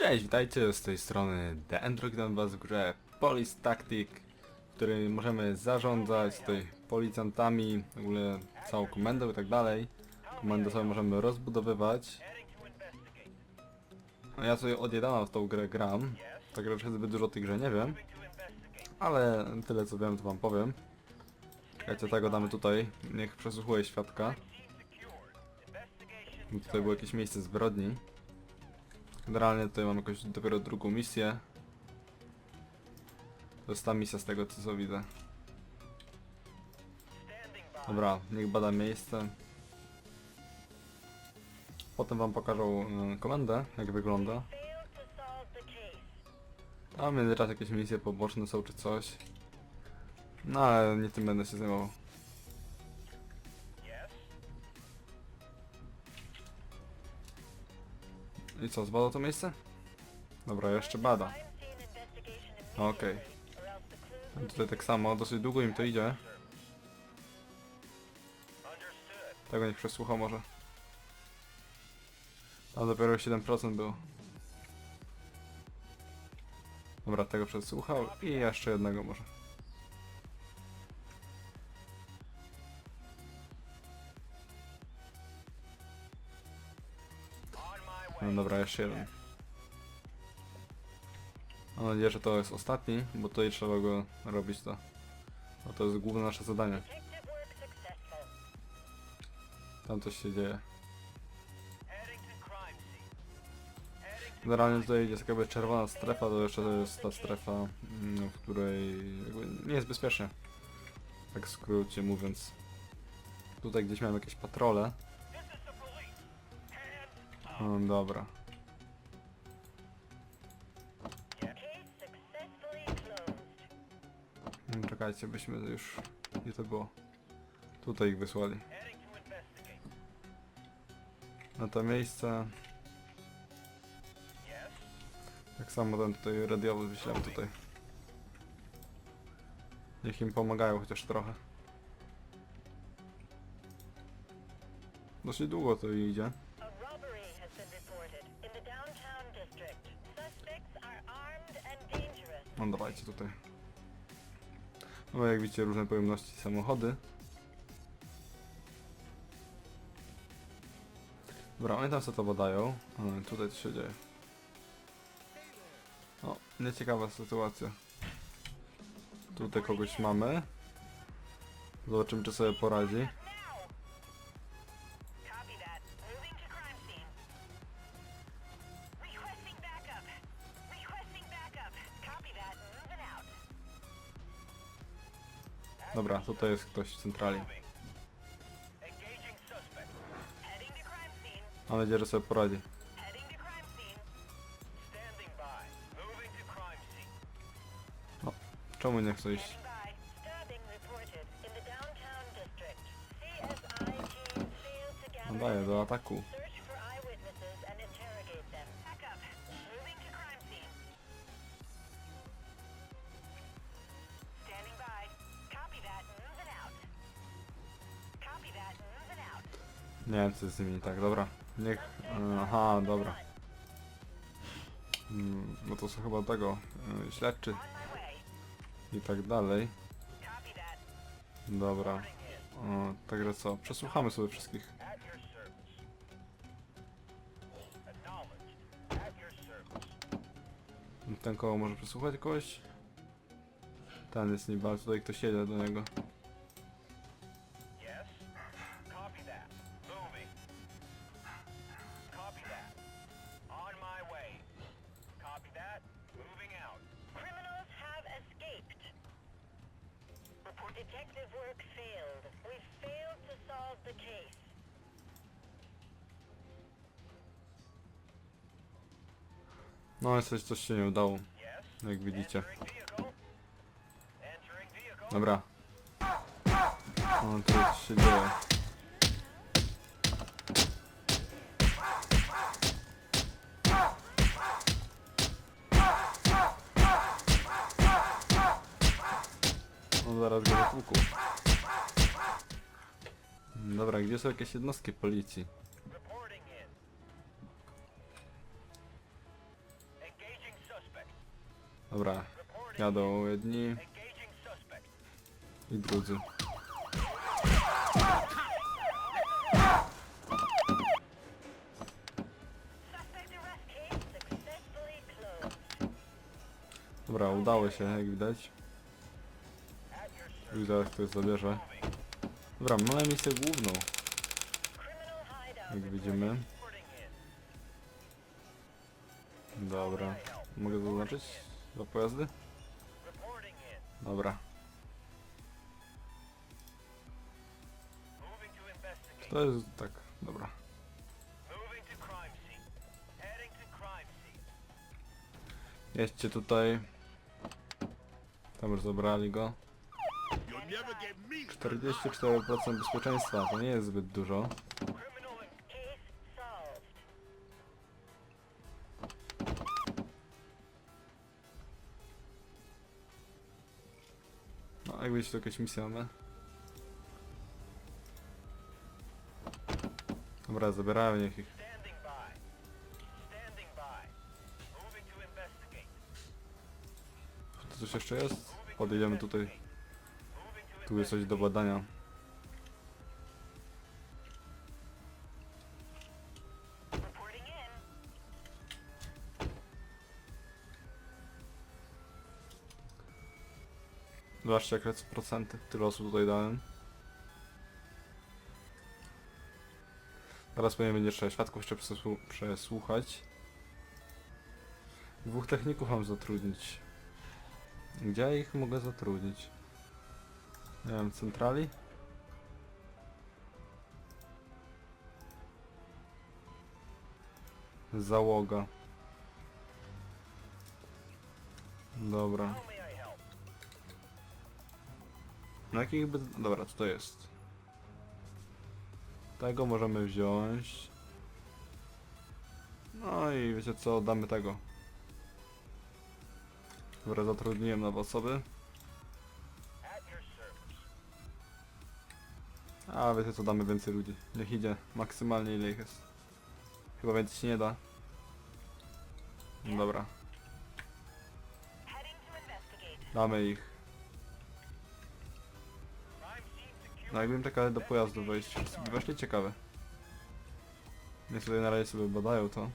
Cześć, witajcie z tej strony The Android was w grze Police Tactic, w której możemy zarządzać tutaj policjantami, w ogóle całą komendą i tak dalej. Komendę sobie możemy rozbudowywać. No ja sobie od niedawna w tą grę gram, tak raczej zbyt dużo o tej grze nie wiem. Ale tyle co wiem to wam powiem. Czekajcie, tego damy tutaj, niech przesłuchuje świadka. Tutaj było jakieś miejsce zbrodni. Generalnie tutaj mam jakąś dopiero drugą misję. To jest ta misja z tego co widzę. Dobra, niech bada miejsce. Potem wam pokażę y, komendę, jak wygląda. A w międzyczasie jakieś misje poboczne są czy coś. No ale nie tym będę się zajmował. I co, zbadał to miejsce? Dobra, jeszcze bada. Okej. Tutaj tak samo, dosyć długo im to idzie. Tego nie przesłuchał może. A dopiero 7% było. Dobra, tego przesłuchał i jeszcze jednego może. No dobra, jeszcze jeden. Mam nadzieję, że to jest ostatni, bo tutaj trzeba go robić to. Bo to jest główne nasze zadanie. Tam coś się dzieje. Generalnie tutaj jest jakby czerwona strefa, to jeszcze to jest ta strefa, mm, w której nie jest bezpiecznie. Tak w skrócie mówiąc. Tutaj gdzieś miałem jakieś patrole. No dobra. Mm, Czekajcie, byśmy już... Gdzie to było? Tutaj ich wysłali. Na to miejsce. Tak samo ten tutaj radiowy wyślemy tutaj. Niech im pomagają chociaż trochę. Dosyć długo to idzie. No dawajcie tutaj. No jak widzicie różne pojemności samochody. Dobra, oni tam sobie to badają. E, Tutaj co się dzieje. O, nieciekawa sytuacja. Tutaj kogoś mamy. Zobaczymy czy sobie poradzi. Dobra, tutaj jest ktoś w centrali. To. Mam nadzieję, że sobie poradzi. To to scene. Czemu nie chce iść? To No daję do ataku. Nie wiem co jest z nimi tak, dobra. Niech... Aha, dobra. Mm, No to są chyba tego, y, śledczy i tak dalej. Dobra. O, także co, przesłuchamy sobie wszystkich. Ten koło może przesłuchać kogoś? Ten jest niby, ale tutaj ktoś jedzie do niego. No ale coś, się nie udało, jak widzicie. Dobra. O, tu coś się dzieje. No zaraz go zatłuku. Dobra, gdzie są jakieś jednostki policji? Dobra, jadą jedni i drudzy. Dobra, udało się, jak widać. Już zaraz ktoś zabierze. Dobra, mamy misję główną, jak widzimy. Dobra. Mogę zaznaczyć za pojazdy? Dobra. To jest tak, dobra. Jedźcie tutaj. Tam już zabrali go. You'll never get me. 44% bezpieczeństwa, to nie jest zbyt dużo. Wiecie, to jakieś mamy. Dobra, zabierają niech ich. Tu coś jeszcze jest? Podejdziemy tutaj. Tu jest coś do badania. Jak lecą procenty. Tyle osób tutaj dałem. Teraz powinien będzie trzeba świadków jeszcze przesłu- przesłuchać. Dwóch techników mam zatrudnić. Gdzie ja ich mogę zatrudnić? Nie wiem, centrali? Załoga. Dobra. Na jakich by... Dobra, co to jest? Tego możemy wziąć. No i wiecie co, damy tego. Dobra, zatrudniłem nowe osoby. A wiecie co, damy więcej ludzi. Niech idzie maksymalnie ile ich jest. Chyba więcej się nie da. No dobra, damy ich. No jakbym czekał do pojazdu wejść. Sobie właśnie ciekawe. Niech tutaj na razie sobie badają to.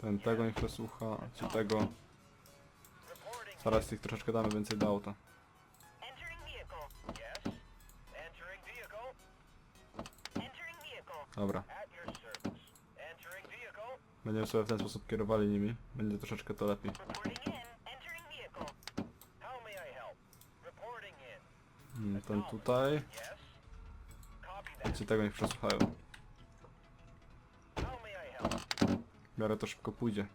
Ten tego niech przesłucha, czy tego. Zaraz ich troszeczkę damy więcej do auta. Dobra. Będziemy sobie w ten sposób kierowali nimi. Będzie troszeczkę to lepiej. Reporting in. Entering vehicle. How may I help? Reporting in. Mm, Ten tutaj. Ci tego niech przesłuchają. W miarę to szybko pójdzie.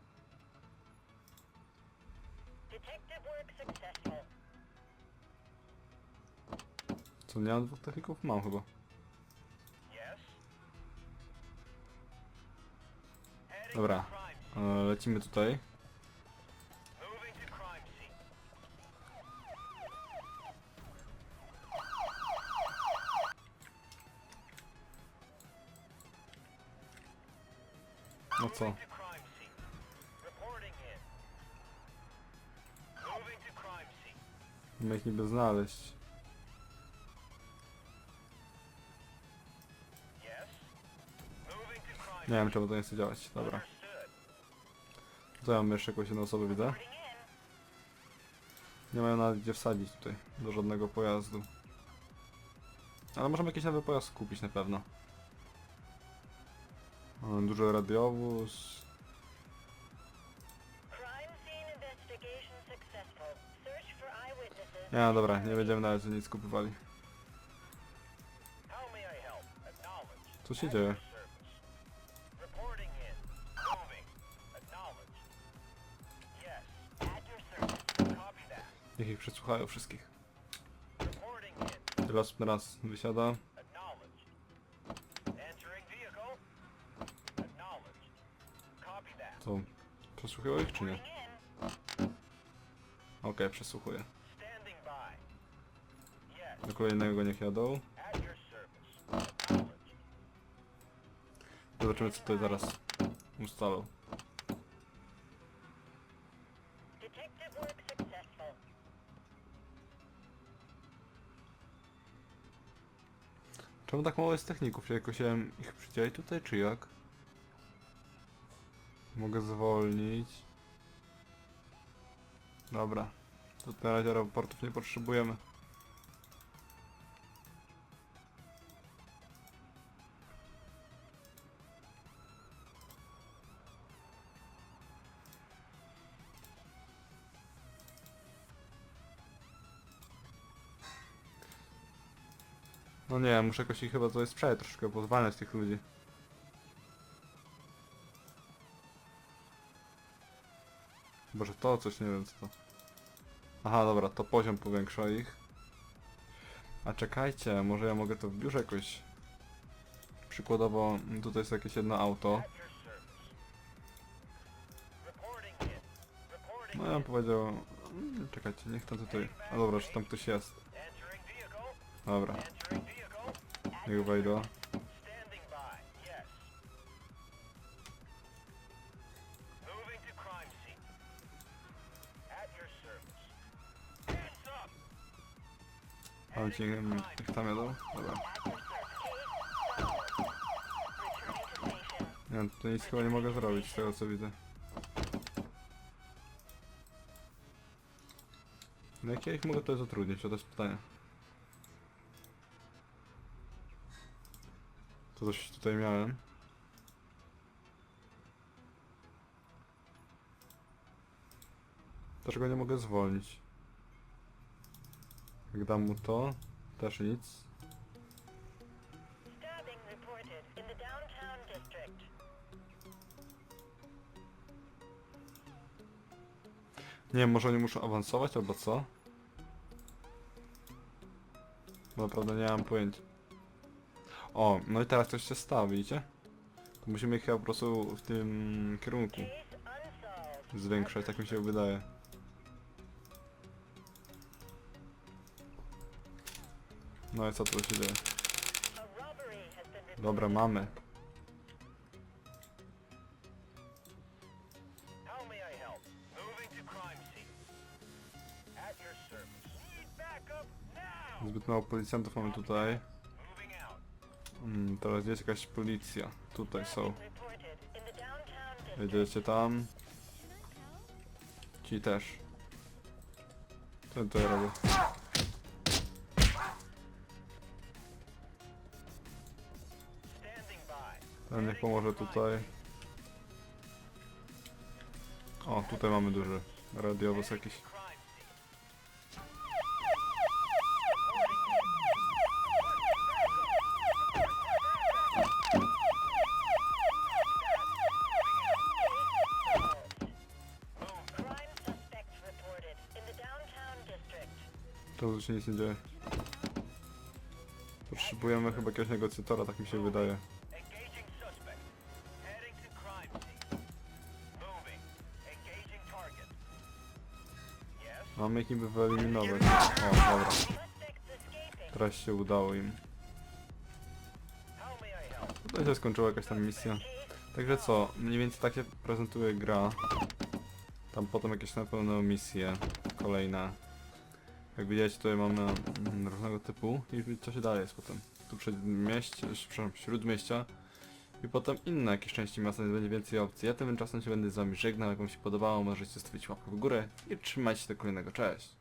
Co, nie mam dwóch techników? Mam chyba. Dobra. E, lecimy tutaj. No co? Mamy ich niby znaleźć. Nie wiem czemu to nie chce działać. Dobra. Co ja mam jeszcze jakąś jedną osobę widzę? Nie mają nawet gdzie wsadzić tutaj. Do żadnego pojazdu. Ale możemy jakiś nowy pojazd kupić na pewno. Duży radiowóz. No dobra, nie będziemy nawet nic kupowali. How may I help? Acknowledge. Co się dzieje? Przesłuchają wszystkich. Tyle osób na raz wysiada. To przesłuchują ich czy nie? Okej, przesłuchuję. By. Yes. Do kolejnego niech jadą. Zobaczymy co tutaj zaraz ustalą. Czemu tak mało jest techników? Czy jakoś ja ich przydzielić tutaj, czy jak? Mogę zwolnić. Dobra. To na razie raportów nie potrzebujemy. No nie, muszę jakoś ich chyba tutaj sprzedać troszkę, pozwalać tych ludzi. Boże, to coś nie wiem co to. Aha, dobra, to poziom powiększa ich. A czekajcie, może ja mogę to w biurze jakoś... Przykładowo, mm, tutaj jest jakieś jedno auto. No ja bym powiedział... mm, Czekajcie, niech tam tutaj... A dobra, czy tam ktoś jest. Dobra. Niech wejdę. Standing by. Yes. Moving to crime scene. At your service. Hands up. Mam ci, mm, ich tam jadą? Dobra. To. Nie wiem, tutaj nic chyba nie mogę zrobić z tego co widzę. No jak ja ich mogę tutaj zatrudnić? To jest pytanie. To coś tutaj miałem. Dlaczego nie mogę zwolnić? Jak dam mu to, też nic. Nie wiem, może oni muszą awansować albo co? Naprawdę nie mam pojęcia. O, no i teraz coś się stało, widzicie? To musimy ich chyba po prostu w tym kierunku zwiększać, tak mi się wydaje. No i co tu się dzieje? Dobra, mamy. Zbyt mało policjantów mamy tutaj. Teraz jest jakaś policja? Tutaj są. Jedziecie tam. Ci też. Co to ja robię? Ten niech pomoże tutaj. O, tutaj mamy duży radiowóz jakiś. To się nic nie dzieje. Potrzebujemy chyba jakiegoś negocjatora, tak mi się wydaje. To. Mamy ich niby wyeliminować. O, dobra. Teraz się udało im. Help? Tutaj się skończyła jakaś tam misja. Także co, mniej więcej tak się prezentuje gra. Tam potem jakieś na pewno misje kolejne. Jak widzicie tutaj mamy mm, różnego typu i co się dalej jest potem. Tu przedmieście, przepraszam, śródmieścia i potem inne jakieś części miasta, będzie więcej opcji. Ja tymczasem się będę z wami żegnał, jak wam się podobało możecie zostawić łapkę w górę i trzymajcie się do kolejnego, cześć!